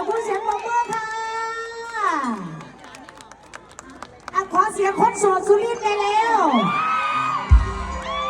อบคุณเสียงบรบเบอร์ะอะ ขอเสียงคนโสดสุรินทร์ได้แล้ว